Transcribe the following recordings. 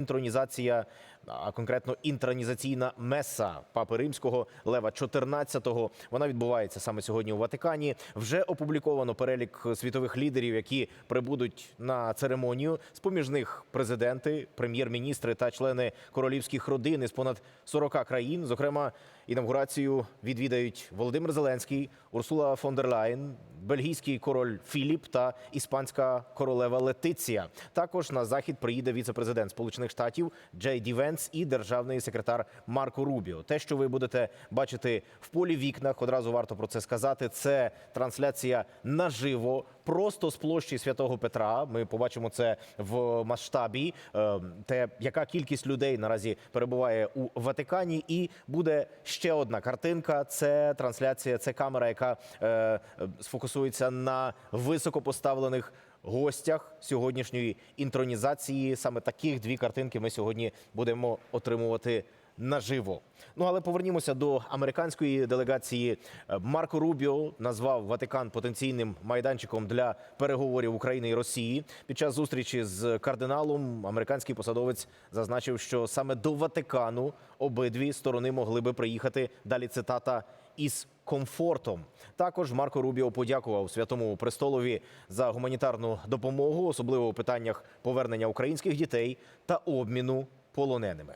інтронізація, а конкретно інтронізаційна меса папи римського Лева XIV. Вона відбувається саме сьогодні у Ватикані. Вже опубліковано перелік світових лідерів, які прибудуть на церемонію. З поміж них президенти, прем'єр-міністри та члени королівських родин із понад 40 країн. Зокрема, інавгурацію відвідають Володимир Зеленський, Урсула фон дер Лайен, бельгійський король Філіп та іспанська королева Летиція. Також на захід приїде віце-президент Сполучених Штатів Джей Ді Венс і державний секретар Марко Рубіо. Те, що ви будете бачити в полі вікнах, одразу варто про це сказати. Це трансляція наживо, просто з площі Святого Петра. Ми побачимо це в масштабі. е, Те, яка кількість людей наразі перебуває у Ватикані, і буде ще одна картинка. Це трансляція, це камера, яка е, сфокусується на високопоставлених гостях сьогоднішньої інтронізації. Саме таких дві картинки ми сьогодні будемо отримувати наживо. Ну але повернімося до американської делегації. Е, Марко Рубіо назвав Ватикан потенційним майданчиком для переговорів України і Росії. Під час зустрічі з кардиналом американський посадовець зазначив, що саме до Ватикану обидві сторони могли би приїхати. Далі цитата із комфортом. Також Марко Рубіо подякував святому престолові за гуманітарну допомогу, особливо у питаннях повернення українських дітей та обміну полоненими.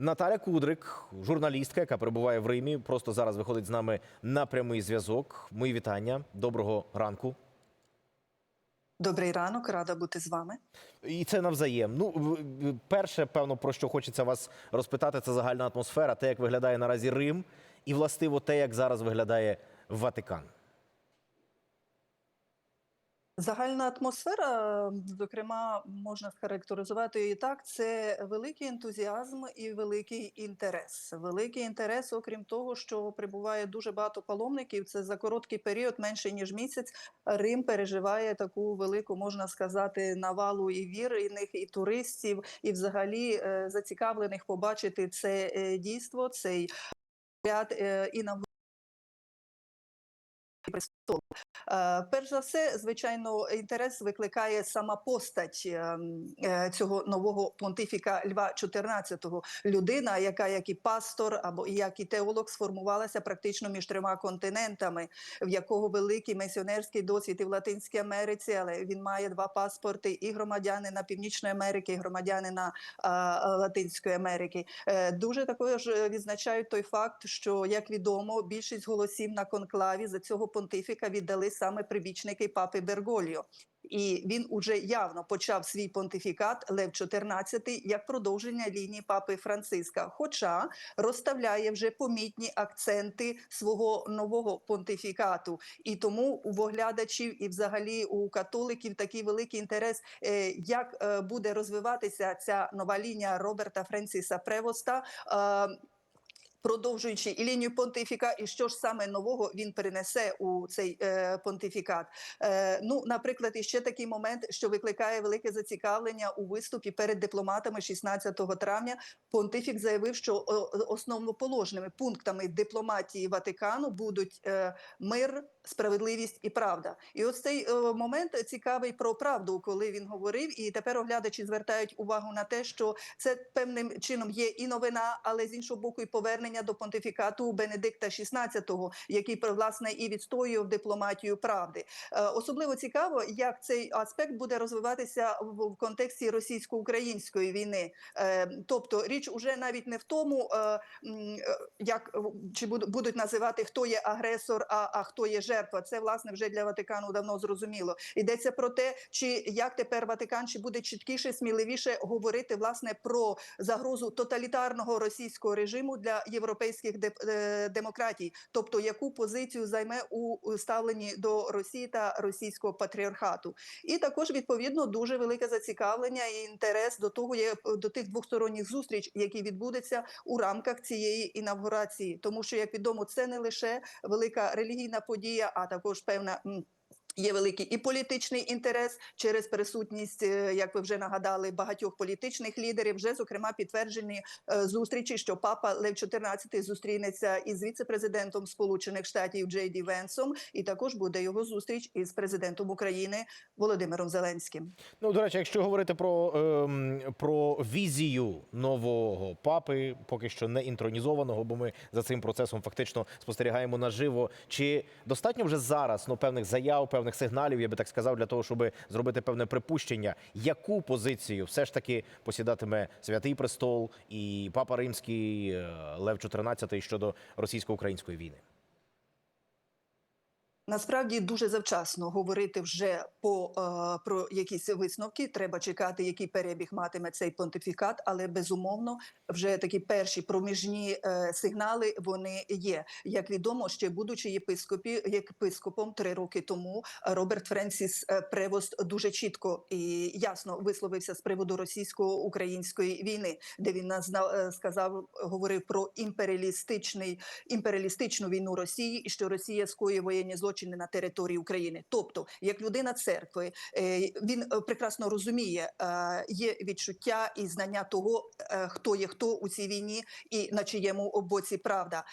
Наталя Кудрик, журналістка, яка перебуває в Римі, просто зараз виходить з нами на прямий зв'язок. Мої вітання. Доброго ранку. Добрий ранок, рада бути з вами. І це навзаєм. Ну, перше, певно, про що хочеться вас розпитати, це загальна атмосфера, те, як виглядає наразі Рим, і властиво те, як зараз виглядає Ватикан. Загальна атмосфера, зокрема, можна схарактеризувати її так: це великий ентузіазм і великий інтерес. Великий інтерес, окрім того, що прибуває дуже багато паломників. Це за короткий період, менше ніж місяць. Рим переживає таку велику, можна сказати, навалу і вірних, і туристів, і взагалі е, зацікавлених побачити це е, дійство, цей ряд е, інавгурацій престолу. Е, Перш за все, звичайно, інтерес викликає сама постать е, е, цього нового понтифіка Льва XIV. Людина, яка як і пастор або як і теолог сформувалася практично між трьома континентами, в якого великий місіонерський досвід і в Латинській Америці, але він має два паспорти: і громадянина Північної Америки, і громадянина Латинської Америки. Е, Дуже також е, відзначають той факт, що як відомо, більшість голосів на конклаві за цього понтифіка віддали саме прибічники папи Бергольо. І він уже явно почав свій понтифікат Лев XIV як продовження лінії папи Франциска, хоча розставляє вже помітні акценти свого нового понтифікату. І тому у оглядачів і взагалі у католиків такий великий інтерес, е, як е, буде розвиватися ця нова лінія Роберта Френсіса Превоста. Продовжуючи і лінію понтифіка, і що ж саме нового він перенесе у цей е, понтифікат. Е, ну, наприклад, іще такий момент, що викликає велике зацікавлення у виступі перед дипломатами 16 травня. Понтифік заявив, що о, основоположними пунктами дипломатії Ватикану будуть е, мир, справедливість і правда. І ось цей е, момент цікавий про правду, коли він говорив. І тепер оглядачі звертають увагу на те, що це певним чином є і новина, але з іншого боку, і повернення до понтифікату Бенедикта XVI, який власне і відстоював дипломатію правди. Е, Особливо цікаво, як цей аспект буде розвиватися в, контексті російсько-української війни. Е, Тобто річ уже навіть не в тому, е, як чи буд- будуть називати хто є агресор, а, а хто є жертва. Це власне вже для Ватикану давно зрозуміло. Йдеться про те, чи як тепер Ватикан чи буде чіткіше, сміливіше говорити власне про загрозу тоталітарного російського режиму для європейських е, демократій, тобто яку позицію займе у ставленні до Росії та російського патріархату, і також відповідно дуже велике зацікавлення і інтерес до того є до тих двосторонніх зустріч, які відбудуться у рамках цієї інавгурації, тому що як відомо, це не лише велика релігійна подія, а також певна. Є великий і політичний інтерес через присутність, е, як ви вже нагадали, багатьох політичних лідерів. Вже зокрема підтверджені е, зустрічі, що папа Лев XIV зустрінеться із віце-президентом Сполучених Штатів Джей Ді Венсом, і також буде його зустріч із президентом України Володимиром Зеленським. Ну, до речі, якщо говорити про, ем, про візію нового папи, поки що не інтронізованого, бо ми за цим процесом фактично спостерігаємо наживо. Чи достатньо вже зараз ну, певних заяв, певних сигналів, я би так сказав, для того, щоб зробити певне припущення, яку позицію все ж таки посідатиме Святий Престол і Папа Римський е, Лев XIV щодо російсько-української війни? Насправді дуже завчасно говорити вже по е, про якісь висновки. Треба чекати, який перебіг матиме цей понтифікат, але безумовно вже такі перші проміжні е, сигнали вони є. Як відомо, ще будучи єпископі, єпископом три роки тому, Роберт Френсіс е, Превост дуже чітко і ясно висловився з приводу російсько-української війни, де він назна- е, сказав, говорив про імперіалістичний імперіалістичну війну Росії і що Росія скоює воєнні злочини на території України. Тобто, як людина церкви, е, він е, прекрасно розуміє, е, є відчуття і знання того, хто є хто у цій війні і на чиєму боці правда.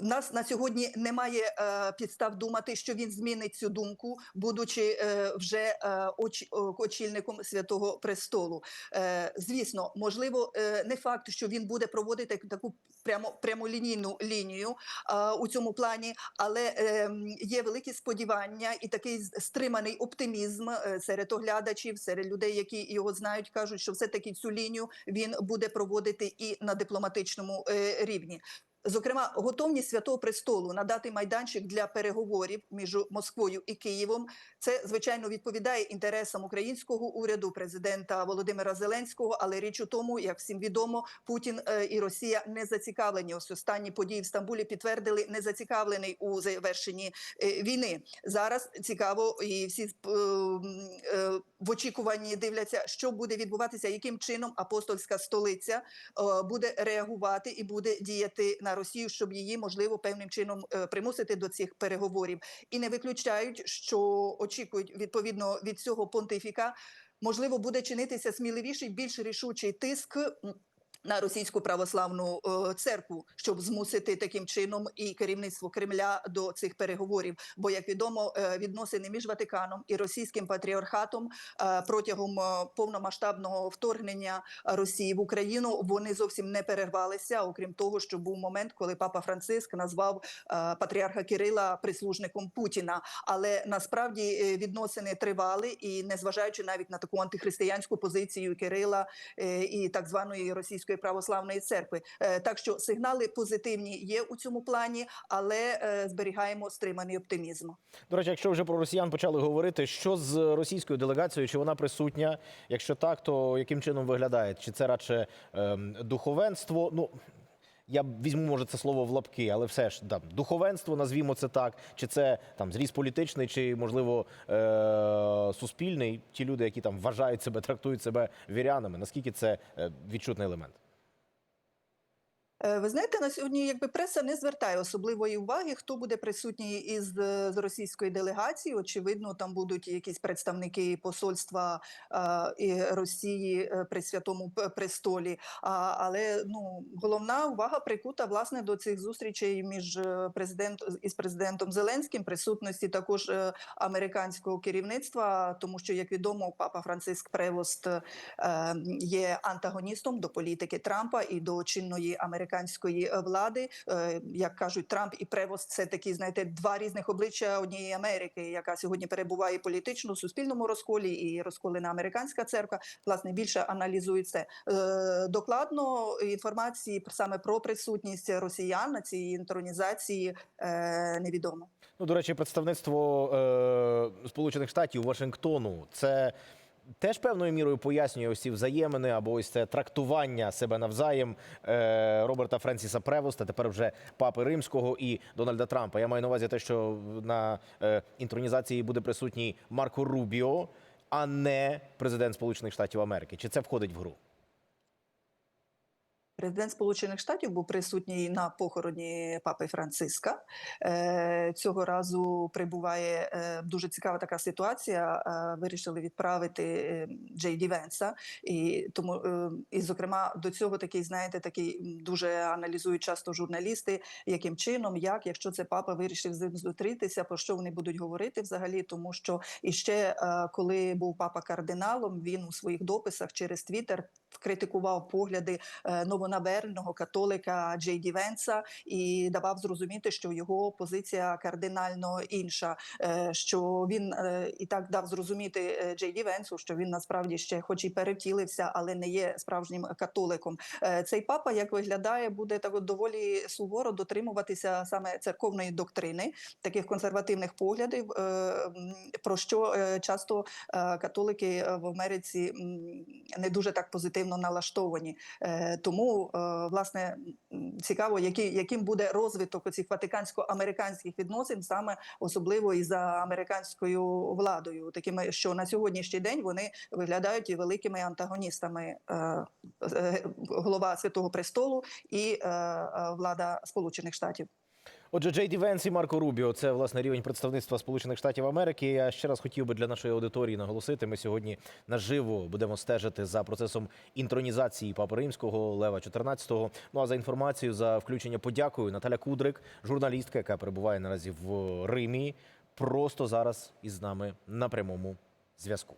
Нас на сьогодні немає е, підстав думати, що він змінить цю думку, будучи е, вже е, оч, очільником святого престолу. Е, звісно, можливо, е, не факт, що він буде проводити таку прямо прямолінійну лінію е, у цьому плані, але е, є великі сподівання і такий стриманий оптимізм е, серед оглядачів, серед людей, які його знають, кажуть, що все таки цю лінію він буде проводити і на дипломатичному е, рівні. Зокрема, готовність святого престолу надати майданчик для переговорів між Москвою і Києвом. Це звичайно відповідає інтересам українського уряду, президента Володимира Зеленського. Але річ у тому, як всім відомо, Путін е, і Росія не зацікавлені. Ось останні події в Стамбулі підтвердили не зацікавлений у завершенні е, війни. Зараз цікаво, і всі е, в очікуванні дивляться, що буде відбуватися, яким чином апостольська столиця е, буде реагувати і буде діяти на Росію, щоб її можливо певним чином е, примусити до цих переговорів, і не виключають, що очікують відповідно від цього понтифіка. Можливо, буде чинитися сміливіший, більш рішучий тиск. На російську православну е, церкву, щоб змусити таким чином і керівництво Кремля до цих переговорів. Бо, як відомо, е, відносини між Ватиканом і російським патріархатом е, протягом повномасштабного вторгнення Росії в Україну вони зовсім не перервалися. Окрім того, що був момент, коли папа Франциск назвав патріарха Кирила прислужником Путіна. Але насправді відносини тривали, і незважаючи навіть на таку антихристиянську позицію Кирила і так званої російської православної церкви. Е, Так що сигнали позитивні є у цьому плані, але е, зберігаємо стриманий оптимізм. До речі, якщо вже про росіян почали говорити, що з російською делегацією, чи вона присутня? Якщо так, то яким чином виглядає? Чи це радше ем, духовенство? Ну я візьму, може, це слово в лапки, але все ж там духовенство, назвімо це так, чи це там зріз політичний, чи можливо е- суспільний? Ті люди, які там вважають себе, трактують себе вірянами. Наскільки це е, відчутний елемент? Е, Ви знаєте, на сьогодні якби преса не звертає особливої уваги, хто буде присутній із е, з російської делегації. Очевидно, там будуть якісь представники посольства е, і Росії е, при святому престолі. А, але ну головна увага прикута власне до цих зустрічей між президент із президентом Зеленським, присутності також американського керівництва, тому що як відомо, папа Франциск Превост е, є антагоністом до політики Трампа і до чинної американської влади. Е, Як кажуть, Трамп і Превост це такі, знаєте, два різних обличчя однієї Америки, яка сьогодні перебуває політично суспільному розколі і розколена американська церква. Власне більше аналізують це Е, докладно інформації саме про присутність росіян на цій інтронізації е, невідомо. Ну, до речі, представництво е, Сполучених Штатів Вашингтону це теж певною мірою пояснює ось ці взаємини або ось це трактування себе навзаєм е, Роберта Френсіса Превоста, тепер вже папи Римського і Дональда Трампа. Я маю на увазі те, що на е, інтронізації буде присутній Марко Рубіо, а не президент Сполучених Штатів Америки. Чи це входить в гру? Президент Сполучених Штатів був присутній на похороні папи Франциска. Е, Цього разу прибуває е, дуже цікава така ситуація. Е, Вирішили відправити Джей Ді Венса, і тому і зокрема до цього такий, знаєте, такий дуже аналізують часто журналісти, яким чином, як, якщо це папа вирішив з ним зустрітися, про що вони будуть говорити взагалі, тому що іще е, коли був папа кардиналом, він у своїх дописах через Твіттер критикував погляди е, новонаберного католика Джей Ді Венса і давав зрозуміти, що його позиція кардинально інша. е, Що він е, і так дав зрозуміти е, Джей Ді Венсу, що він насправді ще, хоч і перевтілився, але не є справжнім католиком. Цей папа, як виглядає, буде так доволі суворо дотримуватися саме церковної доктрини, таких консервативних поглядів, про що часто католики в Америці не дуже так позитивно налаштовані. Е, Е, власне цікаво, який, яким буде розвиток цих ватикансько-американських відносин, саме особливо і за американською владою, такими, що на сьогоднішній день вони виглядають і великими антагоністами е, е, голова Святого Престолу і влада Сполучених Штатів. Отже, Джей Ді Венс і Марко Рубіо це власне рівень представництва Сполучених Штатів Америки. Я ще раз хотів би для нашої аудиторії наголосити. Ми сьогодні наживо будемо стежити за процесом інтронізації Папи Римського Лева 14-го. Ну а за інформацію за включення подякую Наталя Кудрик, журналістка, яка перебуває наразі в Римі, просто зараз із нами на прямому зв'язку.